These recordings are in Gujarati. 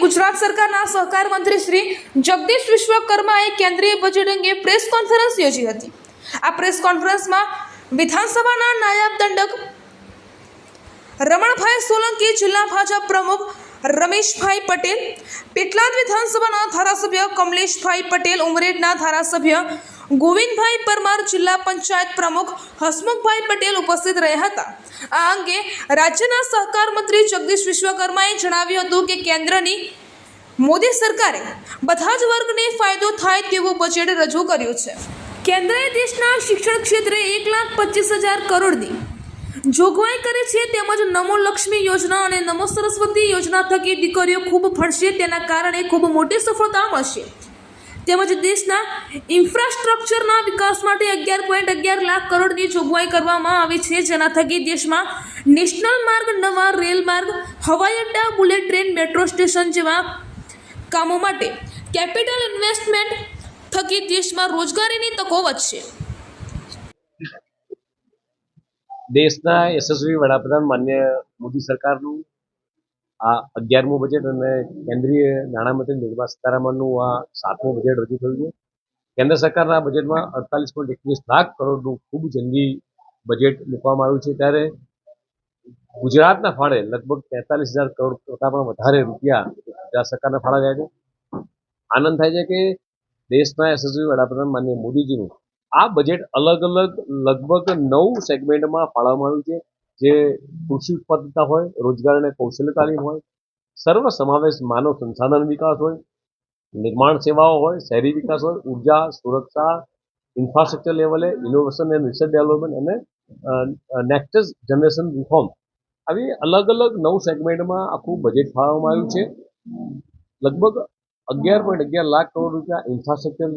ગુજરાત સરકારના સહકાર મંત્રી શ્રી જગદીશ વિશ્વકર્માએ કેન્દ્રીય બજેટ અંગે પ્રેસ કોન્ફરન્સ યોજી હતી. આ પ્રેસ કોન્ફરન્સમાં વિધાનસભાના નાયબ દંડક રમણભાઈ સોલંકી, જિલ્લા ભાજપ પ્રમુખ રમેશભાઈ પટેલ, પેટલાદ વિધાનસભાના ધારાસભ્ય કમલેશભાઈ પટેલ, ઉમરેડના ધારાસભ્ય ગોવિંદભાઈ પરમાર જિલ્લા પંચાયત પ્રમુખ હસમુખભાઈ પટેલ ઉપસ્થિત રહ્યા હતા. આ અંગે રાજ્યના સહકાર મંત્રી જગદીશ વિશ્વકર્માએ જણાવ્યું હતું કે કેન્દ્રની મોદી સરકારે બધા જ વર્ગને ફાયદો થાય તેવું બજેટ રજૂ કર્યું છે. કેન્દ્રએ દેશના શિક્ષણ ક્ષેત્રે એક લાખ પચીસ હજાર કરોડની જોગવાઈ કરે છે તેમજ નમો લક્ષ્મી યોજના અને નમો સરસ્વતી યોજના થકી દીકરીઓ ખૂબ ભણશે તેના કારણે ખૂબ મોટી સફળતા મળશે. તેમજ દેશના ઇન્ફ્રાસ્ટ્રક્ચરના વિકાસ માટે અગિયાર પોઈન્ટ અગિયાર લાખ કરોડની જોગવાઈ કરવામાં આવી છે. જેના થકી દેશમાં નેશનલ માર્ગ, નવા રેલ માર્ગ, હવાઈ અડ્ડા, બુલેટ ટ્રેન, મેટ્રો સ્ટેશન જેવા કામો માટે કેપિટલ ઇન્વેસ્ટમેન્ટ થકી દેશમાં રોજગારીની તકો વધશે. દેશના યશસ્વી વડાપ્રધાન માન્ય મોદી સરકારનું આ અગિયારમું બજેટ અને કેન્દ્રીય નાણામંત્રી નિર્મલા સીતારામનનું આ સાતમું બજેટ રજૂ થયું છે. કેન્દ્ર સરકારના બજેટમાં અડતાલીસ પોઈન્ટ એકવીસ લાખ કરોડનું ખૂબ જંગી બજેટ મૂકવામાં આવ્યું છે. ત્યારે ગુજરાતના ફાળે લગભગ તેતાલીસ હજાર કરોડ કરતાં પણ વધારે રૂપિયા ગુજરાત સરકારના ફાળા ગયા છે. આનંદ થાય છે કે દેશના યશસ્વી વડાપ્રધાન માન્ય મોદીજીનું આ બજેટ અલગ અલગ લગભગ નવ સેગમેન્ટમાં ફાળવવામાં આવ્યું છે. જે કૃષિ ઉત્પાદકતા હોય, રોજગાર અને કૌશલ્ય તાલીમ હોય સર્વ સમાવેશ માનવ સંસાધન વિકાસ હોય, નિર્માણ સેવાઓ હોય, શહેરી વિકાસ હોય, ઊર્જા, સુરક્ષા ઇન્ફ્રાસ્ટ્રક્ચર લેવલે ઇનોવેશન એન્ડ રિસર્ચ ડેવલપમેન્ટ અને નેક્સ્ટ જનરેશન રિફોર્મ આવી અલગ અલગ નવ સેગમેન્ટમાં આખું બજેટ ફાળવવામાં આવ્યું છે. લગભગ અગિયાર પોઈન્ટ અગિયાર લાખ કરોડ રૂપિયા ઇન્ફ્રાસ્ટ્રક્ચર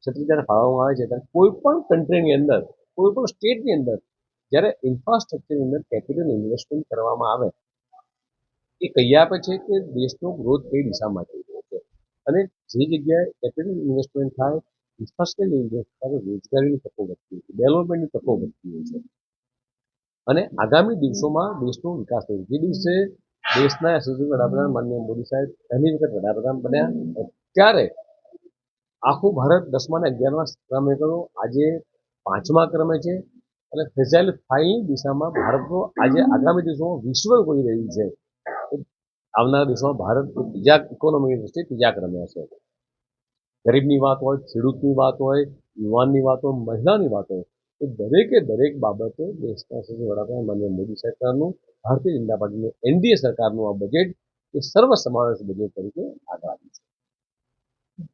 ક્ષેત્રે જ્યારે ફાળવવામાં આવે છે, ત્યારે કોઈ પણ કન્ટ્રીની અંદર, કોઈ પણ સ્ટેટની અંદર જ્યારે ઇન્ફ્રાસ્ટ્રક્ચરની અંદર કેપિટલ ઇન્વેસ્ટમેન્ટ કરવામાં આવે, એ કહી આપે છે કે દેશનો ગ્રોથ કઈ દિશામાં જઈ રહ્યો છે. અને જે જગ્યાએ કેપિટલ ઇન્વેસ્ટમેન્ટ થાય ઇન્ફ્રાસ્ટ્રક્ચર ઇન્વેસ્ટ થાય રોજગારીની તકો વધતી હોય છે ડેવલપમેન્ટની તકો વધતી હોય છે. અને આગામી દિવસોમાં દેશનો વિકાસ થયો. જે દિવસે દેશના યશસ્વી વડાપ્રધાન માનનીય મોદી સાહેબ પહેલી વખત વડાપ્રધાન બન્યા ત્યારે આખું ભારત દસમા ને અગિયારમા ક્રમે કરો આજે પાંચમા ક્રમે છે અને ફેઝાઇલ ફાઇલની દિશામાં ભારતનો આજે આગામી દિવસોમાં વિશ્વ કોઈ રહ્યું છે. આવનારા દિવસોમાં ભારત ત્રીજા ઇકોનોમીની દ્રષ્ટિએ ત્રીજા ક્રમે હશે. ગરીબની વાત હોય, ખેડૂતની વાત હોય, યુવાનની વાત હોય, મહિલાની વાત હોય, એ દરેકે દરેક બાબતે દેશના વડાપ્રધાન માન્ય મોદી સરકારનું, ભારતીય જનતા પાર્ટીનું, એનડીએ સરકારનું આ બજેટ એ સર્વ સમાવેશ બજેટ તરીકે આગળ આવ્યું